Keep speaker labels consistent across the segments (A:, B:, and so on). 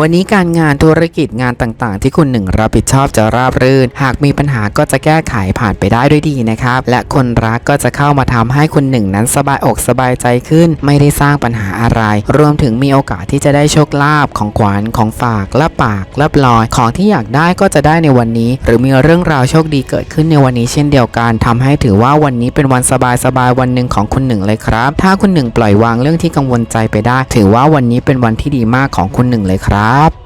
A: วันนี้การงานธุรกิจงานต่างๆ ที่คุณหนึ่งรับผิดชอบจะราบรื่น หากมีปัญหาก็จะแก้ไขผ่านไปได้ด้วยดีนะครับ และคนรักก็จะเข้ามาทำให้คุณหนึ่งนั้นสบายอกสบายใจขึ้น ไม่ได้สร้างปัญหาอะไร รวมถึงมีโอกาสที่จะได้โชคลาภของขวัญของฝากและปากและลอย ของที่อยากได้ก็จะได้ในวันนี้ หรือมีเรื่องราวโชคดีเกิดขึ้นในวันนี้เช่นเดียวกันทำให้ถือว่าวันนี้เป็นวันสบายๆวันหนึ่งของคุณหนึ่งเลยครับ ถ้าคุณหนึ่งปล่อยวางเรื่องที่กังวลใจไปได้ ถือว่าวันนี้เป็นวันที่ดีมากของคุณหนึ่งเลยครับ Apa?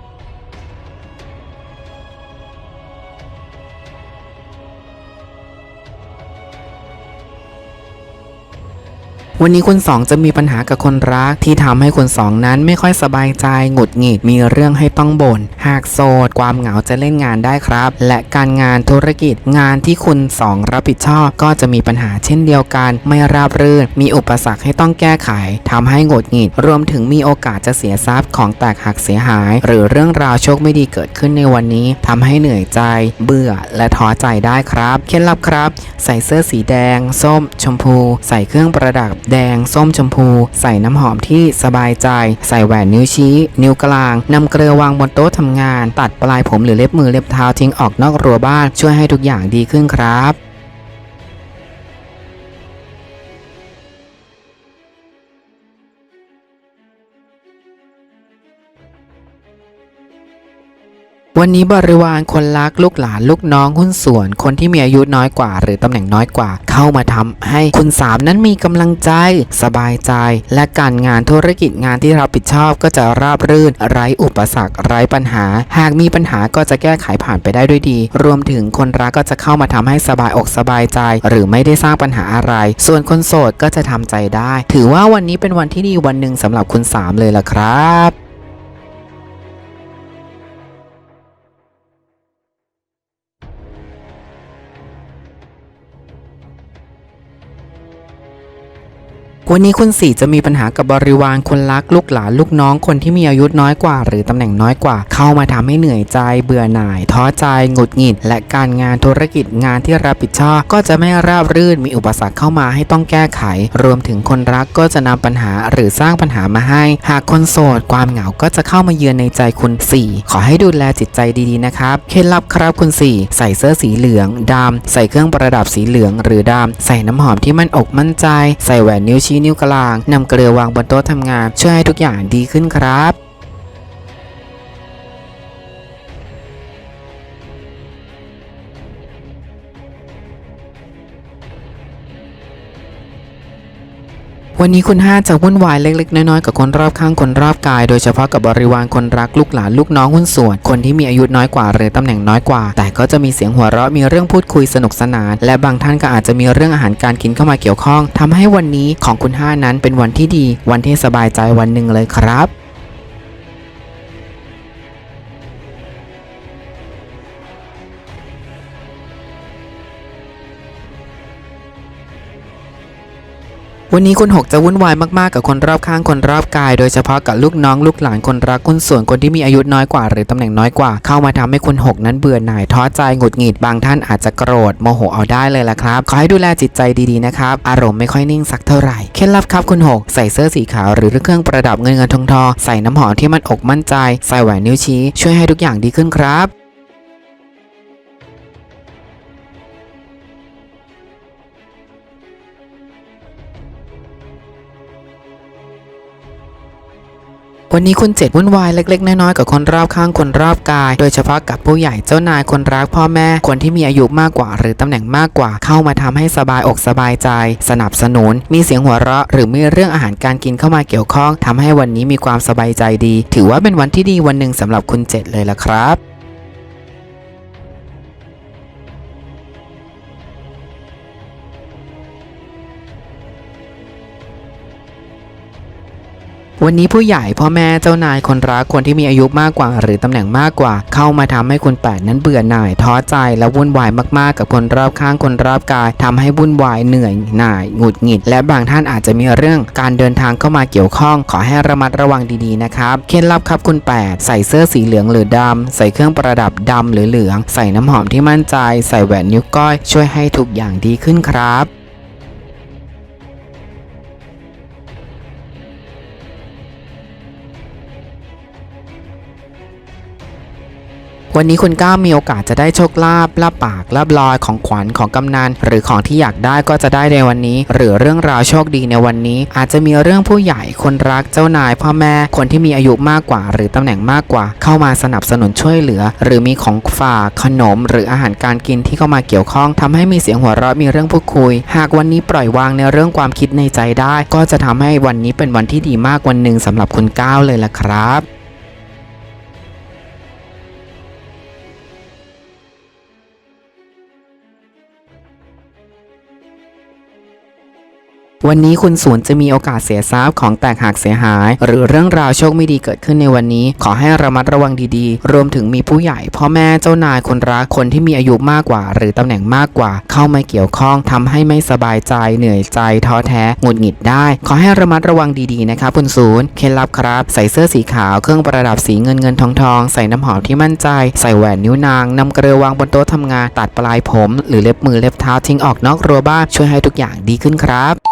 A: วันนี้คุณสองจะมีปัญหากับคนรักที่ทำให้คุณสองนั้นไม่ค่อยสบายใจหงุดหงิดมีเรื่องให้ต้องบ่นหากโสดความเหงาจะเล่นงานได้ครับ และการงานธุรกิจงานที่คุณสองรับผิดชอบ ก็จะมีปัญหาเช่นเดียวกัน ไม่ราบรื่น มีอุปสรรคให้ต้องแก้ไขทำให้หงุดหงิด รวมถึงมีโอกาสจะเสียทรัพย์ของแตกหักเสียหาย หรือเรื่องราวโชคไม่ดีเกิดขึ้นในวันนี้ทำให้เหนื่อยใจ เบื่อและท้อใจได้ครับเคล็ดลับครับ ใส่เสื้อสีแดง ส้ม ชมพู ใส่เครื่องประดับแดง ส้มชมพู ใส่น้ำหอมที่สบายใจ ใส่แหวนนิ้วชี้ นิ้วกลางนำเกลือวางบนโต๊ะทำงาน ตัดปลายผมหรือเล็บมือเล็บเท้าทิ้งออกนอกรั้วบ้านช่วยให้ทุกอย่างดีขึ้นครับ วันนี้บริวารคนรักลูกหลานลูกน้องหุ้นส่วน คนที่มีอายุน้อยกว่า หรือตำแหน่งน้อยกว่า เข้ามาทำให้คุณสามนั้นมีกำลังใจ สบายใจ และการงานธุรกิจงานที่รับผิดชอบก็จะราบรื่น ไร้อุปสรรคไร้ปัญหา หากมีปัญหาก็จะแก้ไขผ่านไปได้ด้วยดี รวมถึงคนรักก็จะเข้ามาทำให้สบายอกสบายใจ หรือไม่ได้สร้างปัญหาอะไร ส่วนคนโสดก็จะทำใจได้ ถือว่าวันนี้เป็นวันที่ดีวันหนึ่งสำหรับคุณสามเลยล่ะครับ วันนี้คุณสี่จะมีปัญหากับบริวารคนรักลูกหลานลูกน้องคนที่มีอายุน้อยกว่า หรือตำแหน่งน้อยกว่า เข้ามาทำให้เหนื่อยใจ เบื่อหน่าย ท้อใจหงุดหงิด และการงานธุรกิจงานที่รับผิดชอบ ก็จะไม่ราบรื่นมีอุปสรรคเข้ามาให้ต้องแก้ไข รวมถึงคนรักก็จะนำปัญหาหรือสร้างปัญหามาให้ หากคนโสดความเหงาก็จะเข้ามาเยือนในใจคุณสี่ขอให้ดูแลจิตใจดีๆนะครับเคล็ดลับครับคุณสี่ใส่เสื้อสีเหลืองดำใส่เครื่องประดับสีเหลืองหรือดำใส่น้ำหอมที่มั่นอกมั่นใจ ใส่แหวนนิ้วชี้นิ้วกลางนำเกลือวางบนโต๊ะทำงาน ช่วยให้ทุกอย่างดีขึ้นครับ วันนี้คุณห้าจะวุ่นวายเล็กๆ น้อยๆ กับคนรอบข้างคนรอบกาย โดยเฉพาะกับบริวารคนรักลูกหลานลูกน้องหุ้นส่วน คนที่มีอายุน้อยกว่าหรือตำแหน่งน้อยกว่า แต่ก็จะมีเสียงหัวเราะมีเรื่องพูดคุยสนุกสนาน และบางท่านก็อาจจะมีเรื่องอาหารการกินเข้ามาเกี่ยวข้องทำให้วันนี้ของคุณห้านั้นเป็นวันที่ดี วันที่สบายใจวันหนึ่งเลยครับ วันนี้คุณหกจะวุ่นวายมาก ๆ กับคนรอบข้างคนรอบกาย โดยเฉพาะกับลูกน้องลูกหลานคนรักคนส่วนคนที่มีอายุน้อยกว่า หรือตำแหน่งน้อยกว่า เข้ามาทำให้คุณหกนั้นเบื่อหน่ายท้อใจหงุดหงิดบางท่านอาจจะโกรธโมโหเอาได้เลยล่ะครับ ขอให้ดูแลจิตใจดี ๆ นะครับ อารมณ์ไม่ค่อยนิ่งสักเท่าไหร่เคล็ดลับครับคุณหกใส่เสื้อสีขาวหรือเครื่องประดับเงินเงินทองทองใส่น้ำหอมที่มันอกมั่นใจ ใส่แหวนนิ้วชี้ช่วยให้ทุกอย่างดีขึ้นครับ วันนี้คุณเจ็ดวุ่นวายเล็กๆ น้อยๆ กับคนรอบข้างคนรอบกาย โดยเฉพาะกับผู้ใหญ่เจ้านายคนรักพ่อแม่ คนที่มีอายุมากกว่า หรือตำแหน่งมากกว่าเข้ามาทำให้สบายอกสบายใจ สนับสนุน มีเสียงหัวเราะ หรือมีเรื่องอาหารการกินเข้ามาเกี่ยวข้องทำให้วันนี้มีความสบายใจดี ถือว่าเป็นวันที่ดีวันหนึ่งสำหรับคุณเจ็ดเลยละครับ วันนี้ผู้ใหญ่พ่อแม่เจ้านายคนรักคนที่มีอายุมากกว่า หรือตำแหน่งมากกว่า เข้ามาทำให้คุณแปดนั้นเบื่อหน่ายท้อใจและวุ่นวายมากๆ กับคนรอบข้างคนรอบกายทำให้วุ่นวายเหนื่อยหน่ายหงุดหงิด และบางท่านอาจจะมีเรื่องการเดินทางเข้ามาเกี่ยวข้อง ขอให้ระมัดระวังดีๆนะครับเคล็ดลับครับคุณแปดใส่เสื้อสีเหลืองหรือดำใส่เครื่องประดับดำหรือเหลือง ใส่น้ำหอมที่มั่นใจ ใส่แหวนนิ้วก้อย ช่วยให้ทุกอย่างดีขึ้นครับ วันนี้คุณก้าวมีโอกาสจะได้โชคลาภลาบปากลาบลอยของขวัญของกำนันหรือของที่อยากได้ก็จะได้ในวันนี้ หรือเรื่องราวโชคดีในวันนี้ อาจจะมีเรื่องผู้ใหญ่คนรักเจ้านายพ่อแม่คนที่มีอายุมากกว่า หรือตำแหน่งมากกว่า เข้ามาสนับสนุนช่วยเหลือ หรือมีของฝากขนม หรืออาหารการกินที่เข้ามาเกี่ยวข้องทำให้มีเสียงหัวเราะมีเรื่องพูดคุย หากวันนี้ปล่อยวางในเรื่องความคิดในใจได้ ก็จะทำให้วันนี้เป็นวันที่ดีมากวันหนึ่งสำหรับคุณก้าวเลยล่ะครับ วันนี้คุณศูนย์จะมีโอกาสเสียทรัพย์ของแตกหักเสียหาย หรือเรื่องราวโชคไม่ดีเกิดขึ้นในวันนี้ ขอให้ระมัดระวังดีๆ รวมถึงมีผู้ใหญ่ พ่อแม่เจ้านายคนรักคนที่มีอายุมากกว่า หรือตำแหน่งมากกว่า เข้ามาเกี่ยวข้องทำให้ไม่สบายใจเหนื่อยใจท้อแท้หงุดหงิดได้ ขอให้ระมัดระวังดีๆนะครับคุณศูนย์เคล็ดลับครับ ใส่เสื้อสีขาวเครื่องประดับสีเงินเงินทองทองใส่น้ำหอมที่มั่นใจ ใส่แหวนนิ้วนางนำเกลือวางบนโต๊ะทำงานตัดปลายผม หรือเล็บมือเล็บเท้าทิ้งออกนอกรั้วบ้านช่วยให้ทุกอย่างดีขึ้นครับ